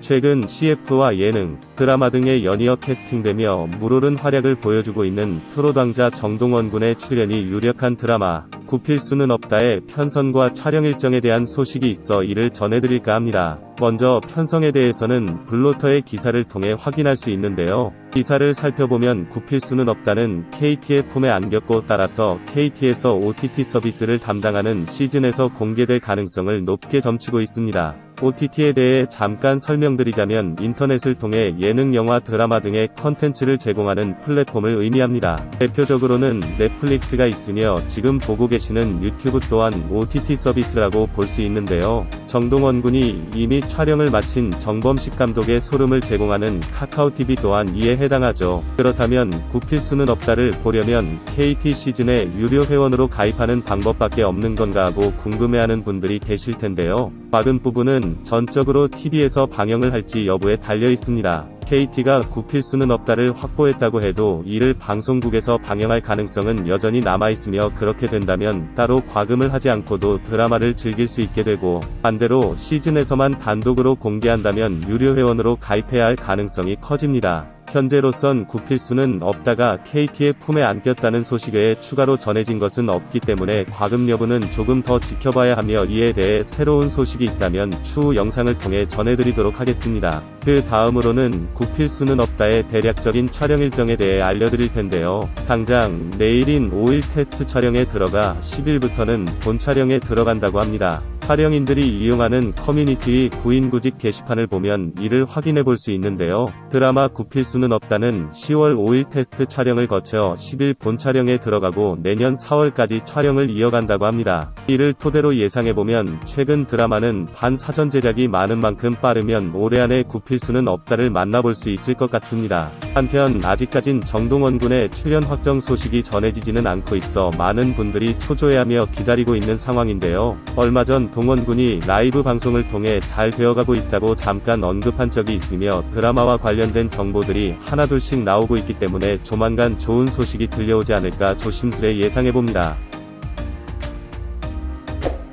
최근 CF와 예능, 드라마 등에 연이어 캐스팅되며 물오른 활약을 보여주고 있는 프로당자 정동원 군의 출연이 유력한 드라마 굽힐 수는 없다의 편성과 촬영 일정에 대한 소식이 있어 이를 전해드릴까 합니다. 먼저 편성에 대해서는 블로터의 기사를 통해 확인할 수 있는데요. 기사를 살펴보면 굽힐 수는 없다는 KT의 품에 안겼고 따라서 KT에서 OTT 서비스를 담당하는 시즌에서 공개될 가능성을 높게 점치고 있습니다. OTT에 대해 잠깐 설명드리자면 인터넷을 통해 예능, 영화, 드라마 등의 컨텐츠를 제공하는 플랫폼을 의미합니다. 대표적으로는 넷플릭스가 있으며 지금 보고 계시는 유튜브 또한 OTT 서비스라고 볼 수 있는데요. 정동원 군이 이미 촬영을 마친 정범식 감독의 소름을 제공하는 카카오TV 또한 이에 해당하죠. 그렇다면 굽힐 수는 없다를 보려면 KT 시즌에 유료 회원으로 가입하는 방법밖에 없는 건가 하고 궁금해하는 분들이 계실 텐데요. 막은 부분은 전적으로 TV에서 방영을 할지 여부에 달려 있습니다. KT가 굽힐 수는 없다를 확보했다고 해도 이를 방송국에서 방영할 가능성은 여전히 남아있으며 그렇게 된다면 따로 과금을 하지 않고도 드라마를 즐길 수 있게 되고 반대로 시즌에서만 단독으로 공개한다면 유료 회원으로 가입해야 할 가능성이 커집니다. 현재로선 굽힐 수는 없다가 KT의 품에 안겼다는 소식 외에 추가로 전해진 것은 없기 때문에 과금 여부는 조금 더 지켜봐야 하며 이에 대해 새로운 소식이 있다면 추후 영상을 통해 전해드리도록 하겠습니다. 그 다음으로는 굽힐 수는 없다의 대략적인 촬영 일정에 대해 알려드릴 텐데요. 당장 내일인 5일 테스트 촬영에 들어가 10일부터는 본 촬영에 들어간다고 합니다. 촬영인들이 이용하는 커뮤니티 구인구직 게시판을 보면 이를 확인해 볼 수 있는데요. 드라마 굽힐 수는 없다는 10월 5일 테스트 촬영을 거쳐 10일 본 촬영에 들어가고 내년 4월까지 촬영을 이어간다고 합니다. 이를 토대로 예상해 보면 최근 드라마는 반 사전 제작이 많은 만큼 빠르면 올해 안에 굽힐 수는 없다를 만나볼 수 있을 것 같습니다. 한편 아직까진 정동원 군의 출연 확정 소식이 전해지지는 않고 있어 많은 분들이 초조해하며 기다리고 있는 상황인데요. 얼마 전 동원 군이 라이브 방송을 통해 잘 되어가고 있다고 잠깐 언급한 적이 있으며 드라마와 관련된 정보들이 하나둘씩 나오고 있기 때문에 조만간 좋은 소식이 들려오지 않을까 조심스레 예상해봅니다.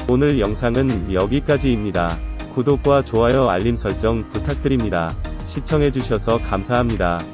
오늘 영상은 여기까지입니다. 구독과 좋아요 알림 설정 부탁드립니다. 시청해주셔서 감사합니다.